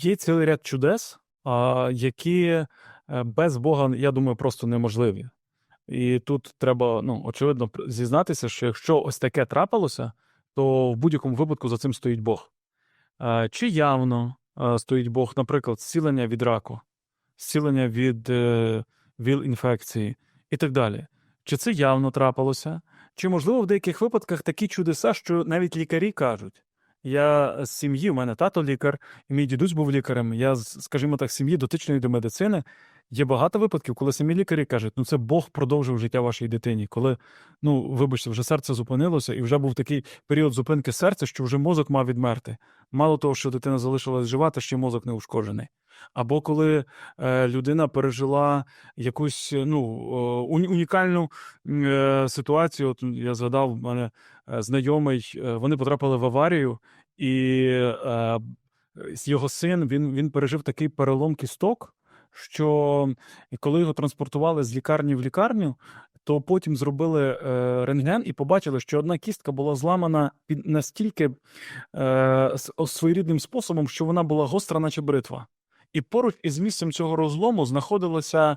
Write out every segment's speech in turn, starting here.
Є цілий ряд чудес, які е, без Бога, я думаю, просто неможливі. І тут треба, ну, очевидно, зізнатися, що якщо ось таке трапилося, то в будь-якому випадку за цим стоїть Бог. Е, Чи явно е, стоїть Бог, наприклад, зцілення від раку, зцілення від ВІЛ-інфекції і так далі. Чи це явно трапилося? Чи, можливо, в деяких випадках такі чудеса, що навіть лікарі кажуть. Я з сім'ї, у мене тато лікар, і мій дідусь був лікарем. Я, скажімо так, сім'ї дотичної до медицини. Є багато випадків, коли самі лікарі кажуть, ну це Бог продовжив життя вашій дитині. Коли, ну, вибачте, вже серце зупинилося, і вже був такий період зупинки серця, що вже мозок мав відмерти. Мало того, що дитина залишилась жива, та ще мозок не ушкоджений. Або коли е, людина пережила якусь ну, е, унікальну е, ситуацію. От я згадав, в мене знайомий, вони потрапили в аварію, і його син він, він пережив такий перелом кісток, що коли його транспортували з лікарні в лікарню, то потім зробили е, рентген і побачили, що одна кістка була зламана під настільки е, своєрідним способом, що вона була гостра, наче бритва. І поруч із місцем цього розлому знаходилася е,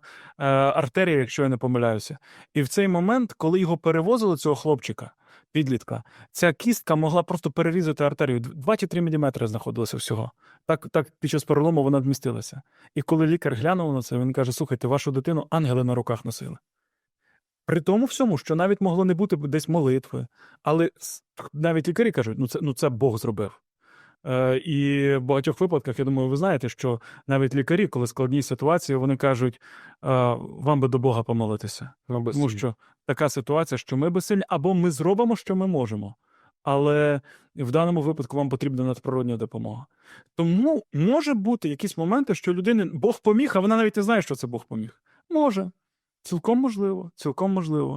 артерія, якщо я не помиляюся. І в цей момент, коли його перевозили, цього хлопчика, підлітка, ця кістка могла просто перерізати артерію. 2-3 мм знаходилося всього. Так, так під час перелому вона вмістилася. І коли лікар глянув на це, він каже: слухайте, вашу дитину ангели на руках носили. При тому всьому, що навіть могло не бути десь молитви, але навіть лікарі кажуть, ну це, ну це Бог зробив. Е, і в багатьох випадках, я думаю, ви знаєте, що навіть лікарі, коли складні ситуації, вони кажуть, е, вам би до Бога помолитися. Тому що така ситуація, що ми безсильні, або ми зробимо, що ми можемо. Але в даному випадку вам потрібна надприродня допомога. Тому може бути якісь моменти, що людини Бог поміг, а вона навіть не знає, що це Бог поміг. Може. Цілком можливо, цілком можливо.